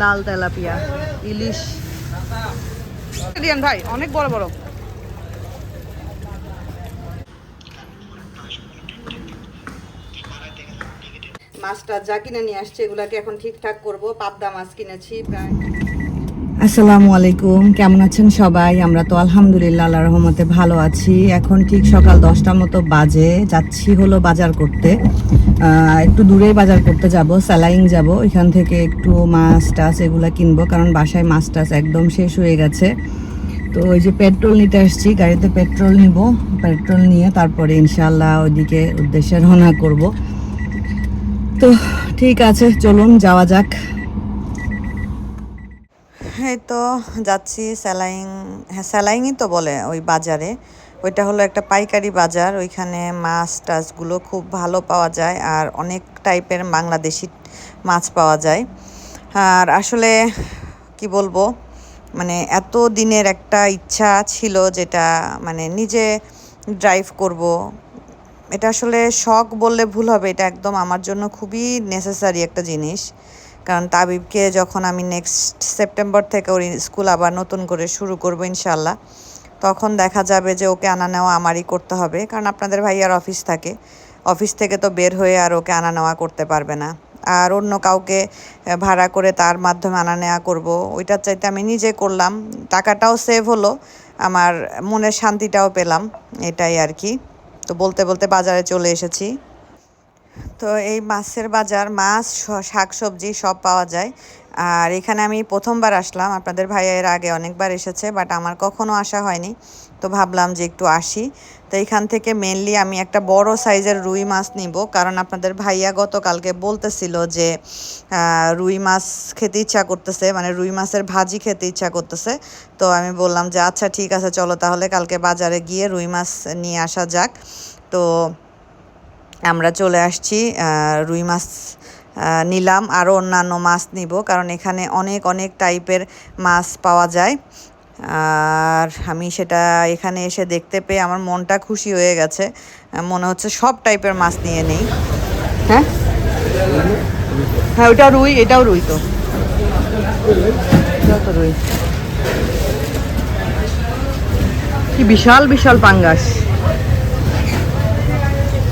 লাল tilapia, ইলিশ। ভাই, অনেক বড় বড়। মাছটা যা কিনে নিয়ে আসছে, এগুলাকে এখন ঠিকঠাক করব। পাবদা মাছ কিনেছি, প্রায় আসসালামু আলাইকুম। কেমন আছেন সবাই? আমরা তো আলহামদুলিল্লাহ আল্লাহ রহমতে ভালো আছি। এখন ঠিক সকাল দশটার মতো বাজে। যাচ্ছি হলো বাজার করতে। একটু দূরেই বাজার করতে যাব স্যালাইং যাব। এখান থেকে একটু মাছ টাছ এগুলো কিনবো, কারণ বাসায় মাছ টাছ একদম শেষ হয়ে গেছে। তো ওই যে পেট্রোল নিতে আসছি, গাড়িতে পেট্রোল নিব। পেট্রোল নিয়ে তারপরে ইনশাল্লাহ ওইদিকে উদ্দেশ্যে রওনা করব। তো ঠিক আছে, চলুন যাওয়া যাক। এই তো যাচ্ছি স্যালাইং হ্যাঁ স্যালাইংই তো বলে ওই বাজারে। ওইটা হলো একটা পাইকারি বাজার, ওইখানে মাছ টাছগুলো খুব ভালো পাওয়া যায় আর অনেক টাইপের বাংলাদেশি মাছ পাওয়া যায়। আর আসলে কি বলব মানে এত দিনের একটা ইচ্ছা ছিল যেটা মানে নিজে ড্রাইভ করব। এটা আসলে শখ বললে ভুল হবে, এটা একদম আমার জন্য খুবই নেসেসারি একটা জিনিস। কারণ তাবিবকে যখন আমি নেক্সট সেপ্টেম্বর থেকে ওর স্কুল আবার নতুন করে শুরু করব ইনশাল্লাহ তখন দেখা যাবে যে ওকে আনা নেওয়া আমারই করতে হবে। কারণ আপনাদের ভাইয়ার অফিস থাকে অফিস থেকে তো বের হয়ে আর ওকে আনা নেওয়া করতে পারবে না। আর অন্য কাউকে ভাড়া করে তার মাধ্যমে আনা নেওয়া করব, ওইটার চাইতে আমি নিজে করলাম। টাকাটাও সেভ হলো, আমার মনের শান্তিটাও পেলাম, এটাই আর কি। তো বলতে বলতে বাজারে চলে এসেছি। তো এই মাছের বাজার, মাছ শাক সবজি সব পাওয়া যায়। আর এখানে আমি প্রথমবার আসলাম, আপনাদের ভাইয়া এর আগে অনেকবার এসেছে, বাট আমার কখনো আসা হয়নি। তো ভাবলাম যে একটু আসি। তো এখান থেকে মেনলি আমি একটা বড় সাইজের রুই মাছ নিব, কারণ আপনাদের ভাইয়া গতকালকে বলতেছিল যে রুই মাছ খেতে ইচ্ছা করতেছে মানে রুই মাছের ভাজি খেতে ইচ্ছা করতেছে। তো আমি বললাম যে আচ্ছা ঠিক আছে, চলো তাহলে কালকে বাজারে গিয়ে রুই মাছ নিয়ে আসা যাক। তো আমরা চলে আসছি রুই মাছ নিলাম আরও অন্যান্য মাছ নিব, কারণ এখানে অনেক অনেক টাইপের মাছ পাওয়া যায়। আর আমি সেটা এখানে এসে দেখতে পেয়ে আমার মনটা খুশি হয়ে গেছে। মনে হচ্ছে সব টাইপের মাছ নিয়ে নেই। হ্যাঁ? হ্যাঁ ওইটা রুই, এটাও রুই তো রুই। কি বিশাল বিশাল পাঙ্গাস লাল তেলাপিয়া ইলিশ ভাই একটু খুলে দাও তো ভাই খুলে দাও এ গ্যাপ জানতে পারলে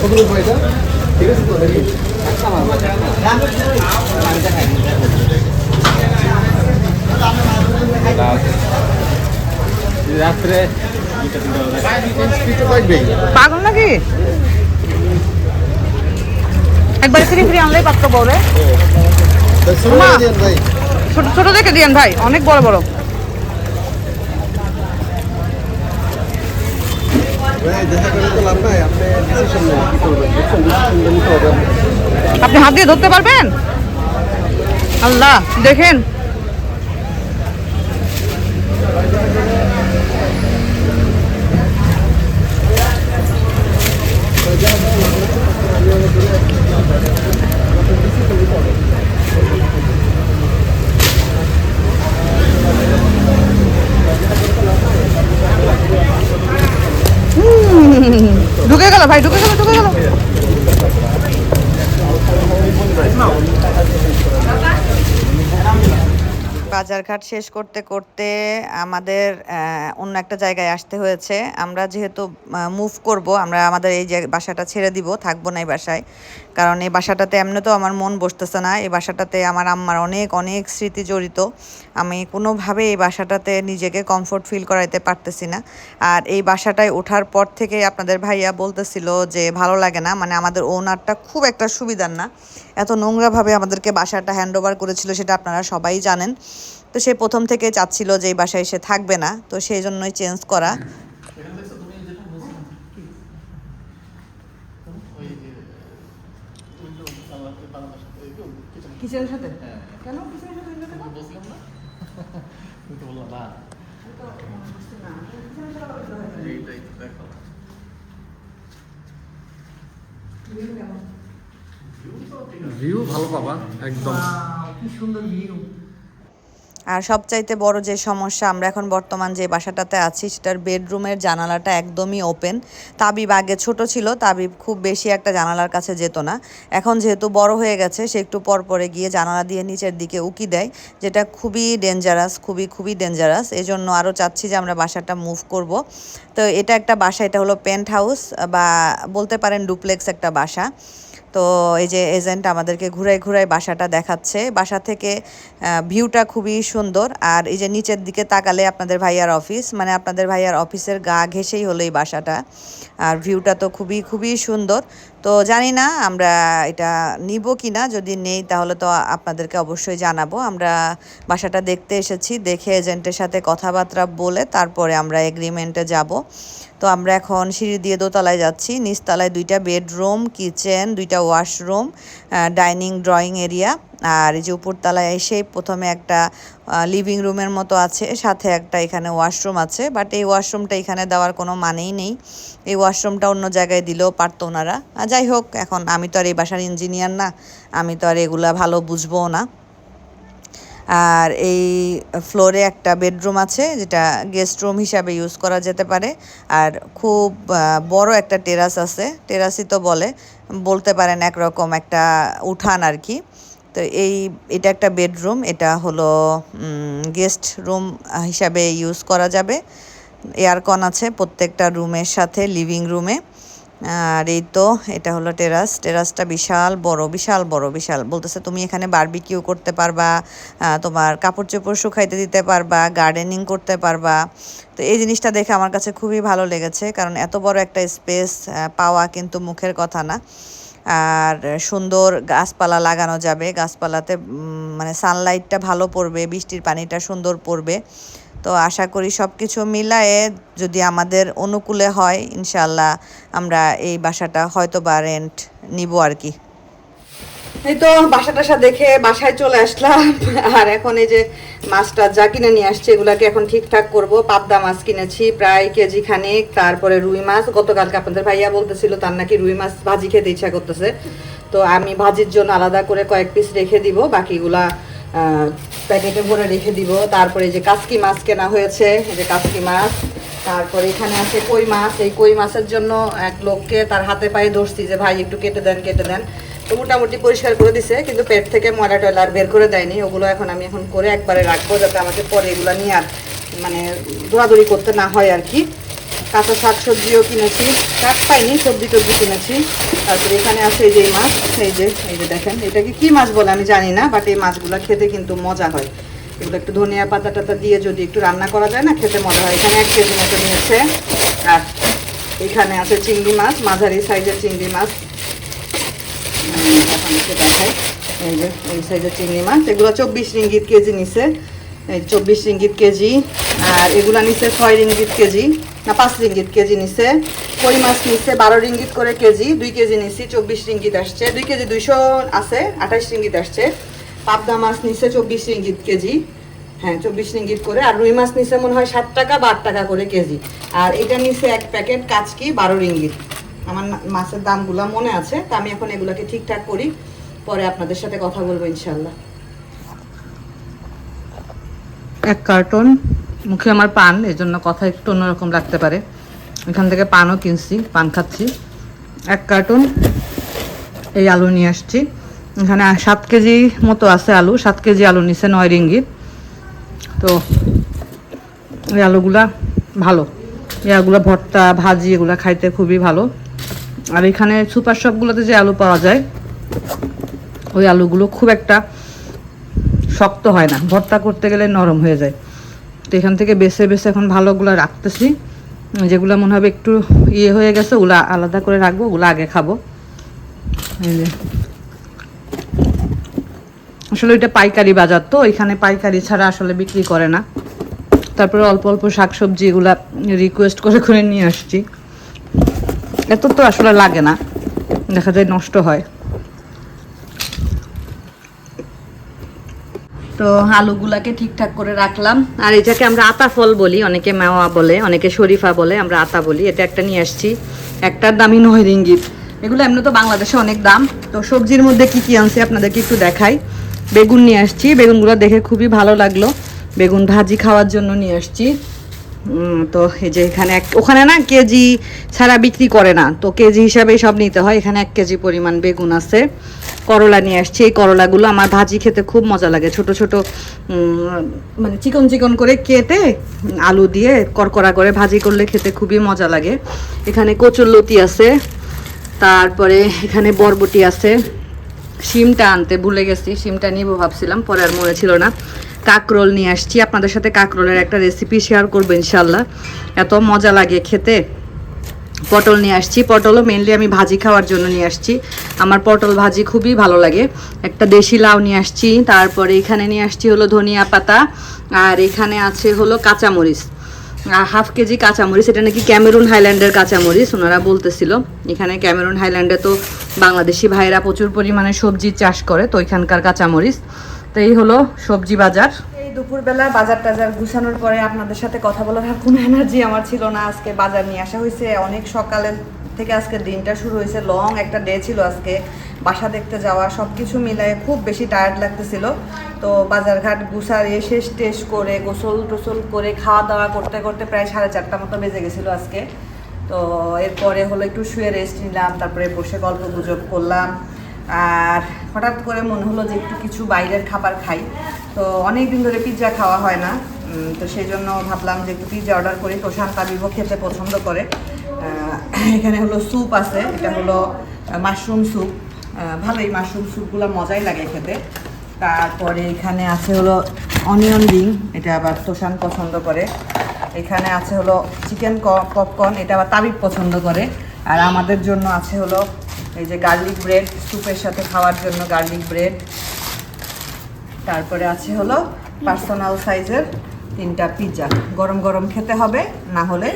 কতগুলো পয়সা ঠিক আছে তো দেখি রাত্রে পাগল নাকি? একবার ফ্রি ফ্রি আনলেই বড় মা। ভাই। ছোট ছোট দেখে দিয়েন ভাই অনেক বড় বড় ভাই দেখা করে তো লাভ নাই আপনি ডিসিশন নেন কি করবেন বুঝছেন ডিসিশন নিতে হবে আপনি হাত দিয়ে ধরতে পারবেন? আল্লাহ দেখেন। গেল ভাই, ঢুকে গেল ঢুকে গেল বাজারঘাট শেষ করতে করতে আমাদের অন্য একটা জায়গায় আসতে হয়েছে। আমরা যেহেতু মুভ করব, আমরা আমাদের এই যে বাসাটা ছেড়ে দিব, থাকব না এই বাসায়। কারণ এই বাসাটাতে এমনি তো আমার মন বসতেছে না। এই বাসাটাতে আমার আম্মার অনেক অনেক স্মৃতি জড়িত। আমি কোনোভাবে এই বাসাটাতে নিজেকে কমফোর্ট ফিল করাইতে পারতেছি না। আর এই বাসাটায় ওঠার পর থেকে আপনাদের ভাইয়া বলতেছিল যে ভালো লাগে না মানে আমাদের ওনারটা খুব একটা সুবিধার না। এত নোংরাভাবে আমাদেরকে বাসাটা হ্যান্ড ওভার করেছিল সেটা আপনারা সবাই জানেন। তো সে প্রথম থেকে চাচ্ছিল যে এই বাসায় সে থাকবে না, তো সেই জন্যই চেঞ্জ করা। কিচেনের সাথে? হ্যাঁ। কেন কিচেনের সাথে এগুলো কেন? বলছিলাম না তুমি তো বললাম না? ভিউ ভালো পাবা একদম। কি সুন্দর ভিউ আর সবচাইতে বড় যে সমস্যা আমরা এখন বর্তমান যে বাসাটাতে আছি, সেটার বেডরুমের জানালাটা একদমই ওপেন তাবিব আগে ছোট ছিল, তাবিব খুব বেশি একটা জানালার কাছে যেত না। এখন যেহেতু বড় হয়ে গেছে, সে একটু পর পরে গিয়ে জানালা দিয়ে নিচের দিকে উকি দেয়, যেটা খুবই ডেঞ্জারাস খুবই খুবই ডেঞ্জারাস এই জন্য আরও চাচ্ছি যে আমরা বাসাটা মুভ করব। তো এটা একটা বাসা, এটা হলো পেন্ট হাউস বা বলতে পারেন ডুপ্লেক্স একটা বাসা। তো এই যে এজেন্ট আমাদেরকে ঘুরাই ঘুরাই বাসাটা দেখাচ্ছে। বাসা থেকে ভিউটা খুবই সুন্দর। আর এই যে নিচের দিকে তাকালে আপনাদের ভাইয়ার অফিস মানে আপনাদের ভাইয়ার অফিসের গা ঘেসেই হলো এই বাসাটা। আর ভিউটা তো খুবই খুবই সুন্দর। তো জানি না আমরা এটা নিব কি না, যদি নেই তাহলে তো আপনাদেরকে অবশ্যই জানাব। আমরা বাসাটা দেখতে এসেছি, দেখে এজেন্টের সাথে কথাবার্তা বলে তারপরে আমরা এগ্রিমেন্টে যাব। তো আমরা এখন সিঁড়ি দিয়ে দোতলায় যাচ্ছি, নিচতলায় দুইটা বেডরুম কিচেন দুইটা ওয়াশরুম ডাইনিং ড্রয়িং এরিয়া আর এই যে উপর উপরতলায় এসে প্রথমে একটা লিভিং রুমের মতো আছে, সাথে একটা এখানে ওয়াশরুম আছে বাট এই ওয়াশরুমটা এখানে দেওয়ার কোনো মানেই নেই। এই ওয়াশরুমটা অন্য জায়গায় দিলেও পারতো ওনারা। যাই হোক, এখন আমি তো আর এই বাসার ইঞ্জিনিয়ার না, আমি তো আর এগুলা ভালো বুঝব না। আর এই ফ্লোরে একটা বেডরুম আছে, যেটা গেস্ট রুম হিসাবে ইউজ করা যেতে পারে। আর খুব বড় একটা টেরাস আছে টেরাসই তো বলে, বলতে পারেন একরকম একটা উঠান আর কি। তো এই, এটা একটা বেডরুম, এটা হলো গেস্ট রুম হিসাবে ইউজ করা যাবে। এয়ারকন আছে প্রত্যেকটা রুমের সাথে, লিভিং রুমে। আর এই তো, এটা হলো টেরাস। টেরাসটা বিশাল বড় বিশাল বড়, বিশাল। বলতেছে, তুমি এখানে বারবিকিউ করতে পারবা তোমার কাপড় চোপড় শুকাইতে দিতে পারবা, গার্ডেনিং করতে পারবা। তো এই জিনিসটা দেখে আমার কাছে খুবই ভালো লেগেছে, কারণ এত বড় একটা স্পেস পাওয়া কিন্তু মুখের কথা না। আর সুন্দর গাছপালা লাগানো যাবে। গাছপালাতে মানে সানলাইটটা ভালো পড়বে, বৃষ্টির পানিটা সুন্দর পড়বে। তো আশা করি সব কিছু মিলায়ে যদি আমাদের অনুকূলে হয় ইনশাল্লাহ আমরা এই বাসাটা হয়তো বা রেন্ট নিব আর কি। এই তো বাসা টাসা দেখে বাসায় চলে আসলাম। আর এখন এই যে মাছটা যা কিনে নিয়ে আসছে, এগুলাকে এখন ঠিকঠাক করব। পাবদা মাছ কিনেছি প্রায় কেজি খানিক তারপরে রুই মাছ। গতকালকে আপনাদের ভাইয়া বলতেছিল, তার নাকি রুই মাছ ভাজি খেতে ইচ্ছা করতেছে। তো আমি ভাজির জন্য আলাদা করে কয়েক পিস রেখে দিব, বাকিগুলা প্যাকেটে ভরে রেখে দিব। তারপরে যে কাসকি মাছ কেনা হয়েছে যে কাসকি মাছ। তারপরে এখানে আছে কই মাছ। এই কই মাছের জন্য এক লোককে তার হাতে পায়ে ধরছি যে, ভাই, একটু কেটে দেন কেটে দেন। তো মোটামুটি পরিষ্কার করে দিছে, কিন্তু পেট থেকে ময়লা টয়লা আর বের করে দেয়নি। ওগুলো এখন আমি এখন করে একবারে রাখব যাতে আমাকে পরে এগুলো নিয়ে আর মানে দৌড়াদৌড়ি করতে না হয় আর কি। কাঁচা শাক সবজিও কিনেছি শাক পাইনি, সবজি টবজি কিনেছি। তারপরে এখানে আছে এই যে মাছ, এই যে এই যে দেখেন, এটাকে কি মাছ বলে আমি জানি না বাট এই মাছগুলো খেতে কিন্তু মজা হয়। এগুলো একটু ধনিয়া পাতা টাতা দিয়ে যদি একটু রান্না করা যায় না, খেতে মজা হয়। এখানে এক কেজি মতো নিয়েছে। আর এখানে আছে চিংড়ি মাছ, মাঝারি সাইজের চিংড়ি মাছ। চিংড়ি মাছ এগুলো চব্বিশ কেজি নিছে এই চব্বিশ কেজি আর এগুলা নিছে ছয় কেজি না পাঁচ কেজি নিছে মাছ বারো করে কেজি দুই কেজি নিছি চব্বিশ আসছে দুই কেজি আছে আঠাশ আসছে পাবদা মাছ চব্বিশ কেজি হ্যাঁ চব্বিশ করে আর রুই মাছ নিচ্ছে মনে হয় সাত টাকা বা টাকা করে কেজি আর এটা নিচ্ছে এক প্যাকেট কাচকি বারো রিঙ্গিত। আমার মাছের দামগুলো মনে আছে, তা আমি এখন এগুলোকে ঠিকঠাক করি, পরে আপনাদের সাথে কথা বলব ইনশাল্লাহ এক কার্টন, মুখে আমার পান, এই জন্য কথা একটু অন্যরকম লাগতে পারে। এখান থেকে পানও কিনছি, পান খাচ্ছি। এক কার্টন, এই আলু নিয়ে আসছি। এখানে সাত কেজি মতো আছে আলু, সাত কেজি আলু নিছে নয় রিঙ্গিত তো এই আলুগুলা ভালো। এই আলুগুলা ভর্তা, ভাজি, এগুলা খাইতে খুবই ভালো। আর এখানে সুপার শপগুলোতে যে আলু পাওয়া যায়, ওই আলুগুলো খুব একটা শক্ত হয় না, ভর্তা করতে গেলে নরম হয়ে যায়। তো এখান থেকে বেছে বেছে এখন ভালোগুলো রাখতেছি। যেগুলো মনে হবে একটু ইয়ে হয়ে গেছে, ওগুলো আলাদা করে রাখব, ওগুলো আগে খাব। আসলে ওইটা পাইকারি বাজার তো এখানে পাইকারি ছাড়া আসলে বিক্রি করে না। তারপরে অল্প অল্প শাকসবজি এগুলা রিকোয়েস্ট করে করে নিয়ে আসছি। এত তো আসলে লাগে না। দেখা যায় নষ্ট হয়। তো আলুগুলাকে ঠিকঠাক করে রাখলাম। আর এটাকে আমরা আতা ফল বলি, অনেকে মাওয়া বলে, অনেকে শরীফা বলে, আমরা আতা বলি। এটা একটা নিয়ে আসছি। একটার দামই নয় রিঙ্গিত। এগুলো এমনি তো বাংলাদেশে অনেক দাম। তো সবজির মধ্যে কি কি আনছি আপনাদেরকে একটু দেখাই। বেগুন নিয়ে আসছি। বেগুনগুলো দেখে খুবই ভালো লাগল। বেগুন ভাজি খাওয়ার জন্য নিয়ে আসছি। তো এই যে এখানে এক ওখানে না কেজি ছাড়া বিক্রি করে না। তো কেজি হিসাবে সব নিতে হয়। এখানে এক কেজি পরিমাণ বেগুন আছে। করলা নিয়ে আসছি। এই করলাগুলো আমার ভাজি খেতে খুব মজা লাগে। ছোট ছোট মানে চিকন চিকন করে কেটে আলু দিয়ে করকরা করে ভাজি করলে খেতে খুবই মজা লাগে। এখানে কচুর লতি আছে। তারপরে এখানে বরবটি আছে। শিমটা আনতে ভুলে গেছি। শিমটা নিব ভাবছিলাম। পরে আর মনে ছিল না। কাকরোল নিয়ে আসছি। আপনাদের সাথে কাকরোলের একটা রেসিপি শেয়ার করব ইনশাল্লাহ এত মজা লাগে খেতে। পটল নিয়ে আসছি। পটলও মেনলি আমি ভাজি খাওয়ার জন্য নিয়ে আসছি। আমার পটল ভাজি খুবই ভালো লাগে। একটা দেশি লাউ নিয়ে আসছি। তারপরে এখানে নিয়ে আসছি হলো ধনিয়া পাতা। আর এখানে আছে হলো কাঁচামরিচ। হাফ কেজি কাঁচামরিচ। এটা নাকি ক্যামেরুন হাইল্যান্ডের কাঁচামরিচ, ওনারা বলতেছিল। এখানে ক্যামেরুন হাইল্যান্ডে তো বাংলাদেশি ভাইরা প্রচুর পরিমাণে সবজি চাষ করে, তো এখানকার কাঁচামরিচ। তো এই হলো সবজি বাজার। এই দুপুরবেলা বাজার টাজার গুছানোর পরে আপনাদের সাথে কথা বলার আর কোনো এনার্জি আমার ছিল না। আজকে বাজার নিয়ে আসা হয়েছে। অনেক সকালের থেকে আজকে দিনটা শুরু হয়েছে। লং একটা ডে ছিল আজকে। বাসা দেখতে যাওয়া সব কিছু মিলায়ে খুব বেশি টায়ার্ড লাগতেছিল। তো বাজারঘাট গুছারিয়ে শেষ টেস করে, গোসল টোসল করে, খাওয়া দাওয়া করতে করতে প্রায় সাড়ে চারটা মতো বেজে গেছিল আজকে। তো এরপরে হলো একটু শুয়ে রেস্ট নিলাম, তারপরে বসে গল্প গুজব করলাম। আর হঠাৎ করে মনে হলো যে একটু কিছু বাইরের খাবার খাই। তো অনেক দিন ধরে পিৎজা খাওয়া হয় না। তো সেই জন্য ভাবলাম যে একটু পিৎজা অর্ডার করি। তোষান তাবিবও খেতে পছন্দ করে। এখানে হলো স্যুপ আছে। এটা হলো মাশরুম স্যুপ ভালোই মাশরুম স্যুপগুলো মজাই লাগে খেতে। তারপরে এখানে আছে হলো অনিয়ন রিং এটা আবার তোষান পছন্দ করে। এখানে আছে হলো চিকেন পপকর্ন এটা আবার তাবিব পছন্দ করে। আর আমাদের জন্য আছে হলো এই যে গার্লিক ব্রেড, স্যুপের সাথে খাওয়ার জন্য গার্লিক ব্রেড। তারপরে আছে হলো পার্সোনাল সাইজের তিনটা পিৎজা গরম গরম খেতে হবে, না হলে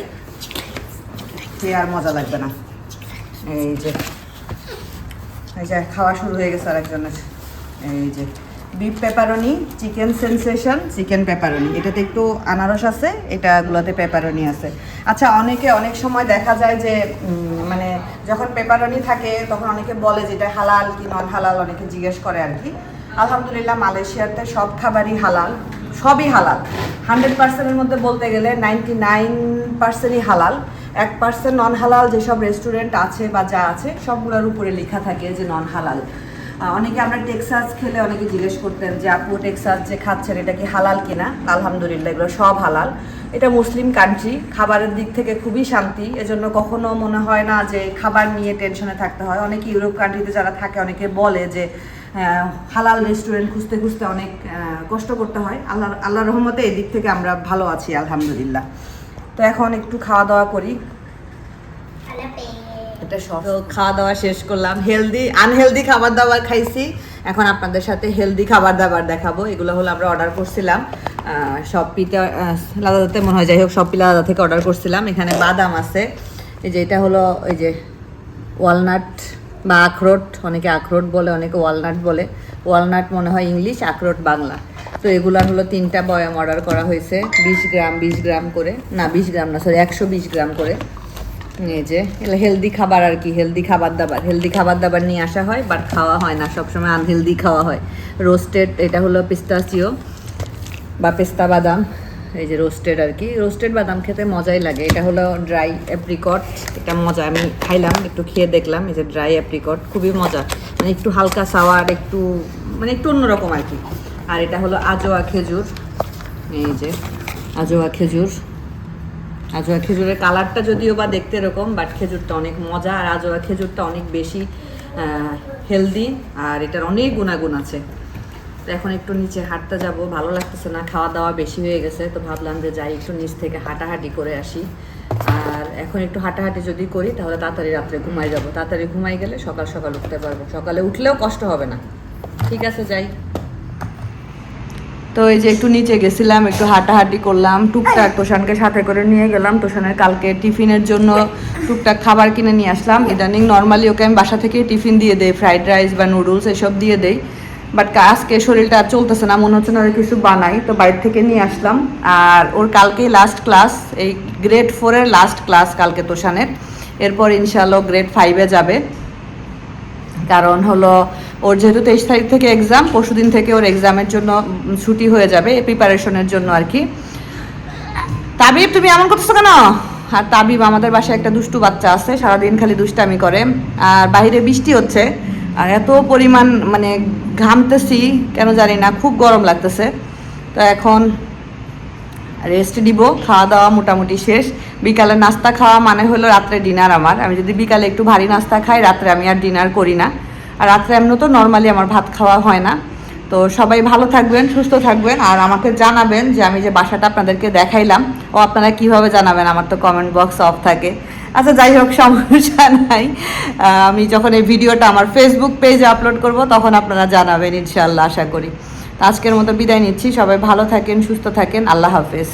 খেয়ে আর মজা লাগবে না। এই যে এই যে, খাওয়া শুরু হয়ে গেছে আরেকজনের। এই যে beef pepperoni chicken sensation chicken pepperoni এটাতে একটু আনারস আছে, এটাগুলোতে পেপারনি আছে। আচ্ছা অনেকে অনেক সময় দেখা যায় যে মানে যখন পেপারনি থাকে, তখন অনেকে বলে যে এটা হালাল কি নন হালাল, অনেকে জিজ্ঞেস করে আর কি। আলহামদুলিল্লাহ, মালয়েশিয়াতে সব খাবারই হালাল, সবই হালাল। হান্ড্রেড পার্সেন্টের মধ্যে বলতে গেলে নাইনটি নাইন পার্সেন্টই হালাল। এক পার্সেন্ট নন হালাল যেসব রেস্টুরেন্ট আছে বা যা আছে, সবগুলোর উপরে লেখা থাকে যে নন হালাল অনেকে আমরা টেক্সাস খেলে অনেকে জিজ্ঞেস করতেন যে, আপু, টেক্সাস যে খাচ্ছেন, এটা কি হালাল কিনা? আলহামদুলিল্লাহ, এগুলো সব হালাল। এটা মুসলিম কান্ট্রি খাবারের দিক থেকে খুবই শান্তি। এজন্য কখনো মনে হয় না যে, খাবার নিয়ে টেনশনে থাকতে হয়। অনেকে ইউরোপ কান্ট্রিতে যারা থাকে, অনেকে বলে যে হালাল রেস্টুরেন্ট খুঁজতে খুঁজতে অনেক কষ্ট করতে হয়। আল্লাহ আল্লাহ রহমতে এই দিক থেকে আমরা ভালো আছি, আলহামদুলিল্লাহ। তো এখন একটু খাওয়া দাওয়া করি। এটা সব খাওয়া দাওয়া শেষ করলাম। হেলদি আনহেলদি খাবার দাবার খাইছি। এখন আপনাদের সাথে হেলদি খাবার দাবার দেখাবো। এগুলো হলো আমরা অর্ডার করছিলাম। আহ, সব পিতা লাদাতে মনে হয় যাই হোক সব লাদা থেকে অর্ডার করছিলাম। এখানে বাদাম আছে। এই যে এটা হলো এই যে ওয়ালনাট বা আখরোট অনেকে আখরোট বলে অনেকে ওয়ালনাট বলে। ওয়ালনাট মনে হয় ইংলিশ আখরোট বাংলা। তো এগুলার হলো তিনটা বয়াম অর্ডার করা হয়েছে। বিশ গ্রাম বিশ গ্রাম করে। না বিশ গ্রাম না সরি একশো বিশ গ্রাম করে। এই যে হেলদি খাবার আর কি হেলদি খাবার দাবার। হেলদি খাবার দাবার নিয়ে আসা হয় বাট খাওয়া হয় না, সবসময় আনহেলদি খাওয়া হয়। রোস্টেড এটা হলো পিস্তাচিও বা পেস্তা বাদাম। এই যে রোস্টেড আর কি। রোস্টেড বাদাম খেতে মজাই লাগে। এটা হলো ড্রাই অ্যাপ্রিকট এটা মজা, আমি খাইলাম, একটু খেয়ে দেখলাম, এই যে ড্রাই অ্যাপ্রিকট খুবই মজা। মানে একটু হালকা সাওয়ার একটু মানে একটু অন্যরকম আর কি। আর এটা হলো আজোয়া খেজুর। এই যে, আজোয়া খেজুর। আজোয়া খেজুরের কালারটা যদিও বা দেখতে এরকম বাট খেজুরটা অনেক মজা, আর আজোয়া খেজুরটা অনেক বেশি হেলদি আর এটার অনেক গুণাগুণ আছে। তো এখন একটু নিচে হাঁটতে যাব, ভালো লাগতেছে না, খাওয়া দাওয়া বেশি হয়ে গেছে, তো ভাবলাম যে যাই, একটু নিচ থেকে হাঁটাহাঁটি করে আসি। আর এখন একটু হাঁটাহাঁটি যদি করি, তাহলে তাড়াতাড়ি রাত্রে ঘুমাই যাব। তাড়াতাড়ি ঘুমাই গেলে সকাল সকাল উঠতে পারব। সকালে উঠলেও কষ্ট হবে না। ঠিক আছে, যাই। তো এই যে একটু নিচে গেছিলাম, একটু হাঁটাহাঁটি করলাম, টুকটাক তোষানকে সাথে করে নিয়ে গেলাম। তোষানের কালকে টিফিনের জন্য টুকটাক খাবার কিনে নিয়ে আসলাম। ইদানিং নর্মালি ওকে আমি বাসা থেকে টিফিন দিয়ে দেই ফ্রাইড রাইস বা নুডলস এসব দিয়ে দেই। বাট আজকে শরীরটা আর চলতেছে না, মনে হচ্ছে না কিছু বানাই। তো বাইরে থেকে নিয়ে আসলাম। আর ওর কালকেই লাস্ট ক্লাস এই গ্রেড ফোরের লাস্ট ক্লাস কালকে তোষানের। এরপর ইনশাল্লাহ গ্রেড ফাইভে যাবে। কারণ হলো ওর যেহেতু তেইশ তারিখ থেকে এক্সাম পরশুদিন থেকে ওর এক্সামের জন্য ছুটি হয়ে যাবে প্রিপারেশনের জন্য আর কি। তাবিব, তুমি এমন করতেছো কেন? আর তাবিব, আমাদের বাসায় একটা দুষ্টু বাচ্চা আছে, সারাদিন খালি দুষ্টামি করে। আর বাইরে বৃষ্টি হচ্ছে, আর এত পরিমাণ মানে ঘামতেছি, কেন জানি না, খুব গরম লাগতেছে। তো এখন রেস্ট দিব খাওয়া দাওয়া মোটামুটি শেষ। বিকালে নাস্তা খাওয়া মানে হলো রাত্রে ডিনার আমার। আমি যদি বিকালে একটু ভারী নাস্তা খাই, রাত্রে আমি আর ডিনার করি না। আর রাত্রে এমনি তো নর্মালি আমার ভাত খাওয়া হয় না। তো সবাই ভালো থাকবেন, সুস্থ থাকবেন, আর আমাকে জানাবেন যে আমি যে বাসাটা আপনাদেরকে দেখাইলাম, ও আপনারা কীভাবে জানাবেন আমার তো কমেন্ট বক্স অফ থাকে। আচ্ছা যাই হোক, সমস্যা নাই। আমি যখন এই ভিডিওটা আমার ফেসবুক পেজে আপলোড করব, তখন আপনারা জানাবেন ইনশাল্লাহ আশা করি। আজকের মতো বিদায় নিচ্ছি। সবাই ভালো থাকেন, সুস্থ থাকেন। আল্লাহ হাফেজ।